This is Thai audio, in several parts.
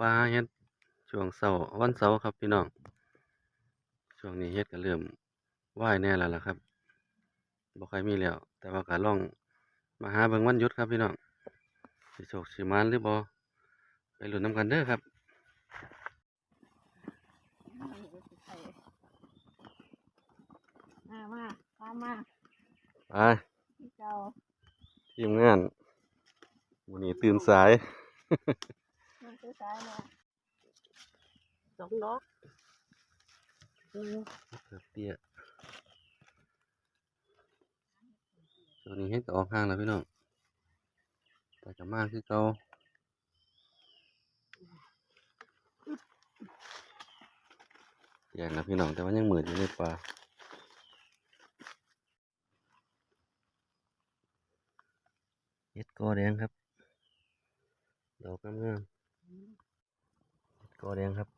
ว่าเฮ็ดช่วงเสาร์วันเสาร์ครับพี่น้อง ช่วงนี้เฮ็ดก็เริ่มว่ายแหน่แล้วล่ะครับบ่ค่อยมีแล้ว แต่ว่าก็ลองมาหาเบิ่งวันหยุดครับพี่น้องสิโชคสิหมานหรือบ่ไปลุ้นนำกันเด้อครับมามาตามมาไปพี่เจ้าทีมงานวันนี้ตื่นสาย มาซื้อสายมาสองดอกอืมเกือบเตี้ยช่วงนี้เฮ็ดก็ออกห้างแล้วพี่น้องแต่ก็มาคือเก่าแยกนะพี่น้องแต่ว่ายังเหมือนอยู่ในป่าเฮ็ดกอแดงครับ ดอกงามๆเฮ็ด กอแดงครับ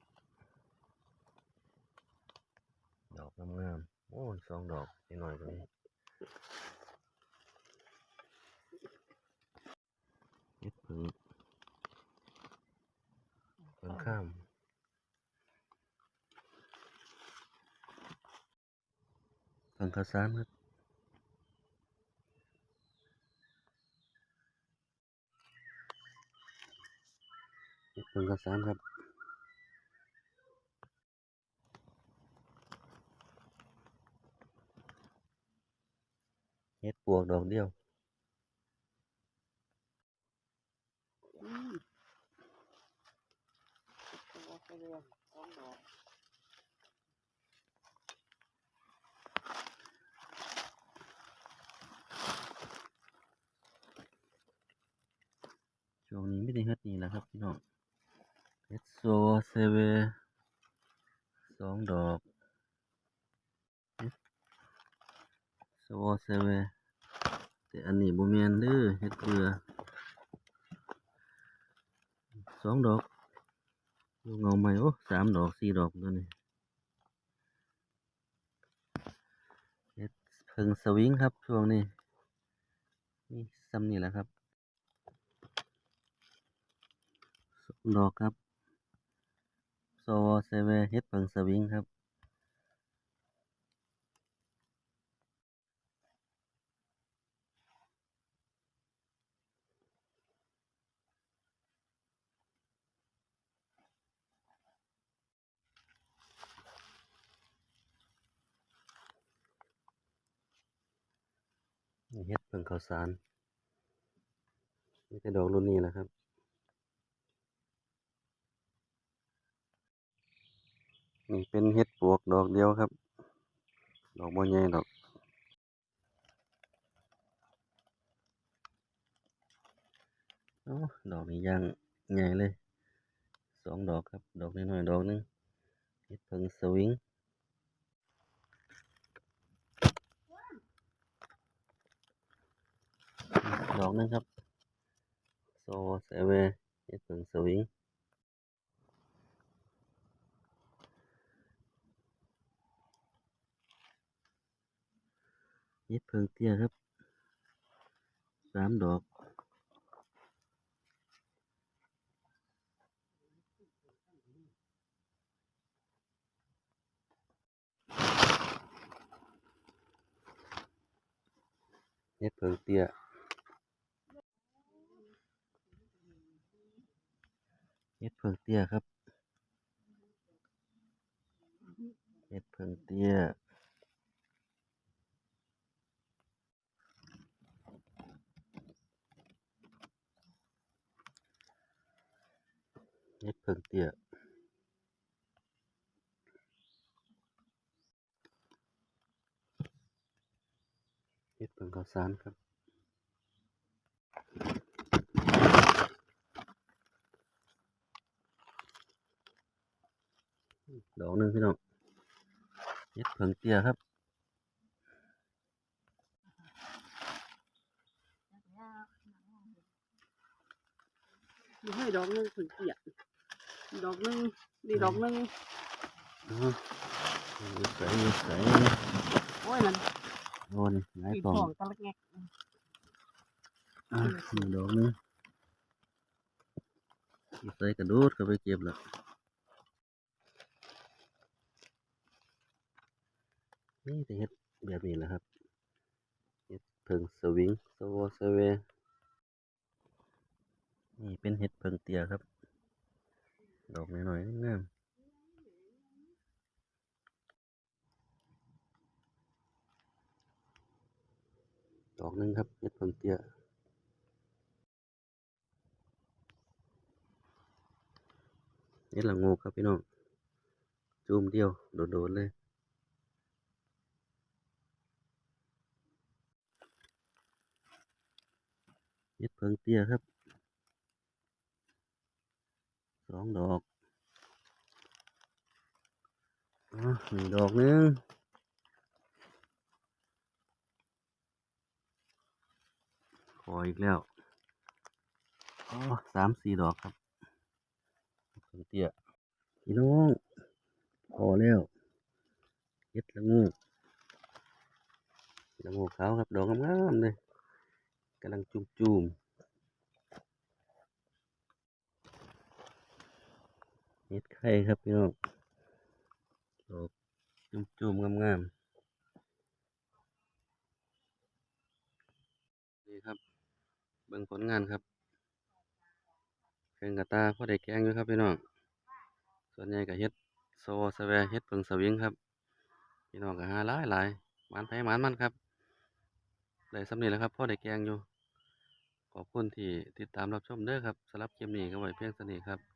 ดอกงามๆโอ้ยสองดอกนิดหน่อยตรงนี้เฮ็ดผึ่งเพิ่งข้ามเพิ่งข้าวสารครับ เฮ็ดเพิ่งข้าวสารครับเฮ็ดปวกดอกเดียวช่วงนี้ไม่ได้เฮ็ดนี่แหละครับพี่น้อง เฮ็ดโซเซเวสองดอกเฮ็ดโซเซเวแต่อันนี้บ่แม่นเด้อเฮ็ดเกลือสองดอกดูเงาใหม่โอ้สามดอกสี่ดอกตัวนี้เฮ็ดเพิ่งสวิงครับช่วงนี้นี่ซ้ำนี่แหละครับสองดอกครับ โซวเซเวเฮ็ดเพิงสวิงครับ เฮ็ดเพิงข้าวสารนี่แต่ดอกรุ่นนี้แหละครับ นี่เป็นเฮ็ดปวกดอกเดียวครับ ดอกบ่ใหญ่ดอกอดอกนี้ย่างใหญ่เลยสองดอกครับ ดอกน้อยๆดอกนึงเฮ็ดเพิงสวิงดอกนึงครับโซเซเวเฮ็ดเพิงสวิง เฮ็ดเพิงเตี้ยครับสามดอกเฮ็ดเพิงเตี้ยเฮ็ดเพิงเตี้ยครับเฮ็ดเพิงเตี้ย เฮ็ดเพิงเตี้ยเฮ็ดเพิงข้าวสารครับดอกหนึ่งพี่น้องเฮ็ดเพิงเตี้ยครับมีให้ดอกหนึงถึงเกีย ดดอกหนึงนี่ดอกหนึงอ๋ออยู่ใส่อยู่ใส่โอ้ยมันโอ้นี่หลายปีกล่องทองตะละแงกอะนี่ดอกหนึงขี่ใส่กระโดดเข้าไปเก็บแล้วนี่แต่เฮ็ดแบบนี้แหละครับเฮ็ดเพิงสวิงสวอสเวนี่เป็นเฮ็ดเพิงเตียครับ ดอกน้อยๆงามดอกหนึงครับเฮ็ดเพิงเตี้ยเฮ็ดละงกครับพี่น้องจูมเดียวโดดๆเลยเฮ็ดเพิงเตี้ยครับ สองดอกอ๋อนี่งดอกนึงขออีกแล้วอ๋อสามสี่ดอกครับเฮ็ดเพิงเตี้ยพี่น้อง พอแล้วเฮ็ดละงกละงกขาวครับ ดอกงามๆเลยกำลังจุ่มๆ เห็ดไข่ครับพี่น้องดอกจุ่มๆงามๆนี่ครับเบิ่งผลงานครับแกงกะตาพ่อได้แกงอยู่ครับพี่น้องส่วนใหญ่ก็เฮ็ดโซสแวเฮ็ดเพิงสวิงครับ พี่น้องก็หาหลายหลายหมันไผหมันมันครับได้สำนี้แล้วครับพ่อได้แกงอยู่ ขอบคุณที่ติดตามรับชมเด้อครับสำหรับคลิปนี้ก็ไว้เพียงเท่านี้ครับ